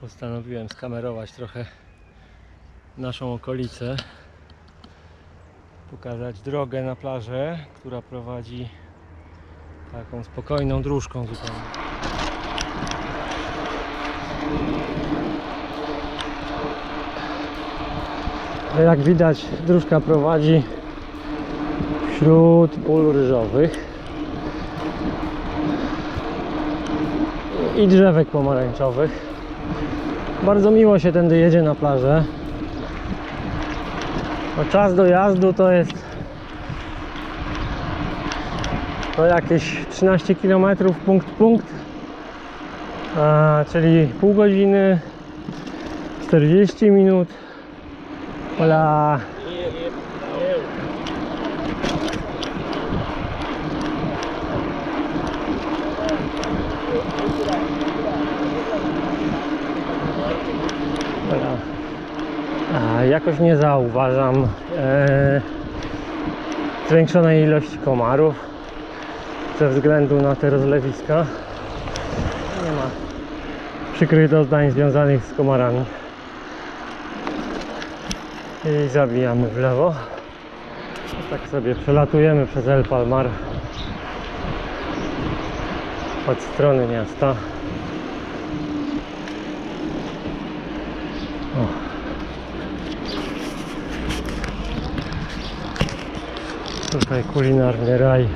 Postanowiłem skamerować trochę naszą okolicę. Pokazać drogę na plażę, która prowadzi taką spokojną dróżką zupełnie. No Jak widać, dróżka prowadzi wśród pól ryżowych i drzewek pomarańczowych. Bardzo miło się tędy jedzie na plażę. No czas dojazdu to jest to jakieś 13 km punkt punkt, a, czyli pół godziny, 40 minut. Hola. Hola. A, jakoś nie zauważam e, zwiększonej ilości komarów ze względu na te rozlewiska. Nie ma przykrych doznań związanych z komarami. I zabijamy w lewo. Tak sobie przelatujemy przez El Palmar od strony miasta. Tutaj kulinarny raj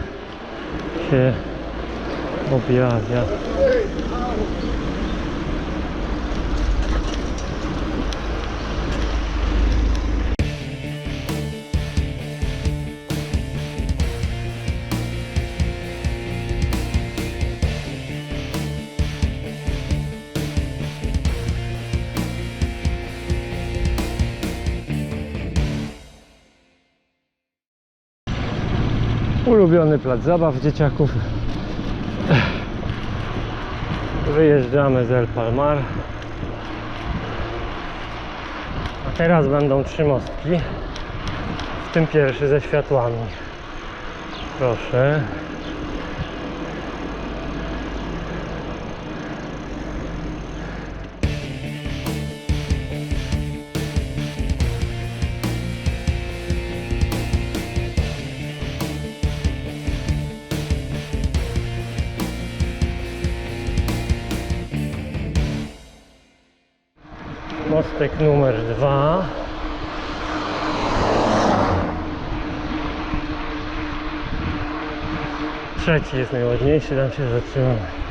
się objawia. Ulubiony plac zabaw dzieciaków. Wyjeżdżamy z El Palmar. A teraz będą trzy mostki. W tym pierwszy ze światłami. Proszę. Mostek numer dwa. Trzeci jest najładniejszy, tam się zatrzymamy.